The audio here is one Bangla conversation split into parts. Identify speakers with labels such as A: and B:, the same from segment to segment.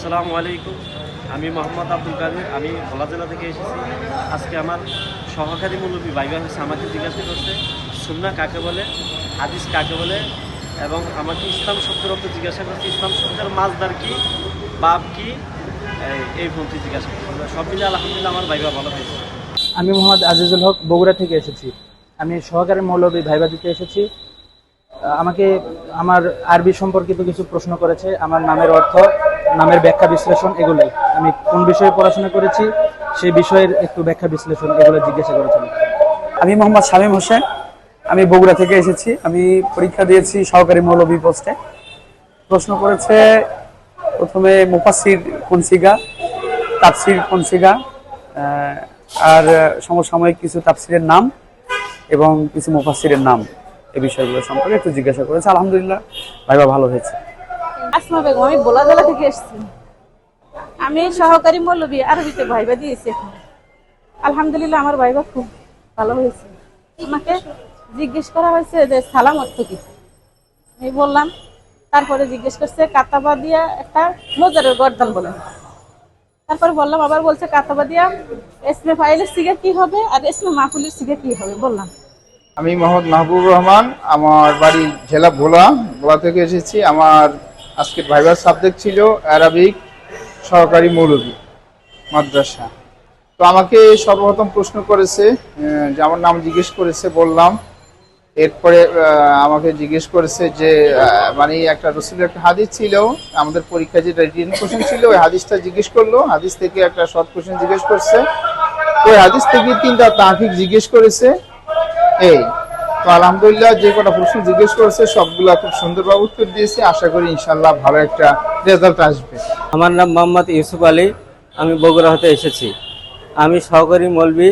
A: আসসালামু আলাইকুম। আমি মোহাম্মদ আব্দুল কাদের। আমি ভোলা জেলা থেকে এসেছি। আজকে আমার সহকারী মুরব্বী বাইবা হয়েছে, আমাকে জিজ্ঞাসা করছে, সুন্না কাকে বলে, হাদিস কাকে বলে? এবং আমাকে ইসলাম শব্দের অর্থ জিজ্ঞাসা করছে, ইসলাম শব্দের মাছদার কি, বাপ কি? এই- পন্থী জিজ্ঞাসা করছে। সব মিলে আলহামদুলিল্লাহ আমার বাইবা ভালো হয়েছে।
B: আমি মোহাম্মদ আজিজুল হক, বগুড়া থেকে এসেছি। আমি সহকারী মৌলবী ভাইবা দিতে এসেছি। আমাকে আমার আরবি সম্পর্কিত কিছু প্রশ্ন করেছে। আমার নামের অর্থ নামের ব্যাখ্যা বিশ্লেষণ এগুলোই। আমি কোন বিষয়ে পড়াশোনা করেছি, সেই বিষয়ের একটু ব্যাখ্যা বিশ্লেষণ এগুলো জিজ্ঞাসা করেছেন
C: আমি মোহাম্মদ শামীম হোসেন। আমি বগুড়া থেকে এসেছি। আমি পরীক্ষা দিয়েছি সহকারী মৌলবী পোস্টে। প্রশ্ন করেছে, প্রথমে মুফাসির কোন সিগা? তাফসির কোন সিগা? আর সমসাময়িক কিছু তাপসিরের নাম এবং কিছু মুফাসিরের নাম এই বিষয়গুলো সম্পর্কে একটু জিজ্ঞাসা করেছে। আলহামদুলিল্লাহ, ভাইবা ভালো হয়েছে।
D: আসমা বেগম, আমি বোলা জেলা থেকে এসেছি। আমি সহকারী মৌলবী আরবিতে ভাইবা দিয়েছি এখন। আলহামদুলিল্লাহ আমার ভাইবা খুব ভালো হয়েছে। আমাকে জিজ্ঞেস করা হয়েছে যে, সালাম অর্থ কি? আমি বললাম, তারপরে জিজ্ঞেস করছে, কাতাবা দিয়া একটা মজারের গর্দান বলে তারপরে বললাম, আবার বলছে, কাতাবা দিয়া এসমে ফাইলের সিগে কি হবে আর এসমে মাহফুলের সিগে কি হবে? বললাম।
E: আমি মোহাম্মদ মাহবুব রহমান, আমার বাড়ি জেলা ভোলা ভোলা থেকে এসেছি। আমার আজকের ভাইবার সাবজেক্ট ছিল অ্যারাবিক, সহকারী মৌলভী, মাদ্রাসা। তো আমাকে সর্বপ্রথম প্রশ্ন করেছে যে আমার নাম জিজ্ঞেস করেছে, বললাম। এরপরে আমাকে জিজ্ঞেস করেছে যে মানে একটা রসুলের একটা হাদিস ছিল, আমাদের পরীক্ষায় যেটা রিটেন কোশ্চেন ছিল, ওই হাদিসটা জিজ্ঞেস করল। হাদিস থেকে একটা শর্ট কোশ্চেন জিজ্ঞেস করছে। ওই হাদিস থেকে তিনটা তাহিক জিজ্ঞেস করেছে। এই তো আলহামদুলিল্লাহ যে কটা প্রশ্ন জিজ্ঞেস করেছে, সবগুলা খুব সুন্দরভাবে উত্তর দিয়েছে। আশা করি ইনশাল্লাহ ভালো একটা রেজাল্ট আসবে।
F: আমার নাম মোহাম্মদ ইউসুফ আলী। আমি বগুড়া হতে এসেছি। আমি সহকারী মলবি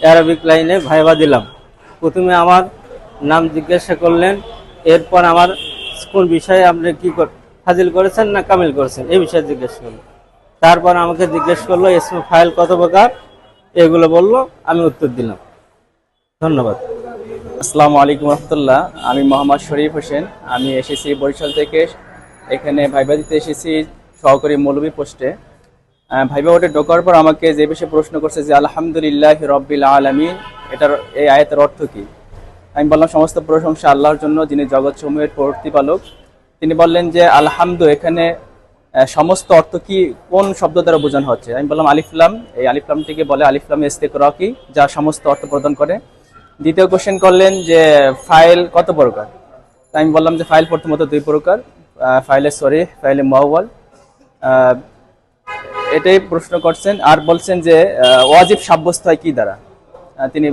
F: অ্যারাবিক লাইনে ভাইবা দিলাম। প্রথমে আমার নাম জিজ্ঞাসা করলেন, এরপর আমার কোন বিষয়ে আপনি কি ফাজিল করেছেন না কামিল করেছেন? এই বিষয়ে জিজ্ঞেস করল তারপর আমাকে জিজ্ঞেস করল এসমে ফাইল কত প্রকার? এগুলো বলল, আমি উত্তর দিলাম। ধন্যবাদ।
G: আসসালামু আলাইকুম রহমতুল্লাহ। আমি মোহাম্মদ শরীফ হোসেন। আমি এসেছি বরিশাল থেকে। এখানে ভাইবা দিতে এসেছি সহকারী মৌলবী পোস্টে। ভাইবা ওটে ঢোকার পর আমাকে যে বিষয়ে প্রশ্ন করছে যে, আলহামদুলিল্লাহ রব্বিল আলমিন এটার, এই আয়াতের অর্থ কি? আমি বললাম, সমস্ত প্রশংসা আল্লাহর জন্য, যিনি জগৎসমূহের প্রতিপালক। তিনি বললেন যে, আলহামদু এখানে সমস্ত অর্থ কি, কোন শব্দ দ্বারা বোঝানো হচ্ছে? আমি বললাম আলিফলাম এই আলিফলামটিকে বলে আলিফলাম ইস্তেক রকি যা সমস্ত অর্থ প্রদান করে। দ্বিতীয় কোশ্চেন করলেন যে ফাইল কত প্রকার? আমি বললাম যে ফাইল প্রথমত দুই প্রকার ফাইলে সরি ফাইলে মহওয়াল। এটাই প্রশ্ন করছেন। আর বলছেন যে ওয়াজিব সাব্যস্ত হয় কী দ্বারা? তিনি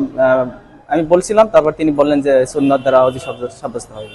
G: আমি বলছিলাম, তারপর তিনি বললেন যে সুন্নত দ্বারা ওয়াজিব সাব্যস্ত হয়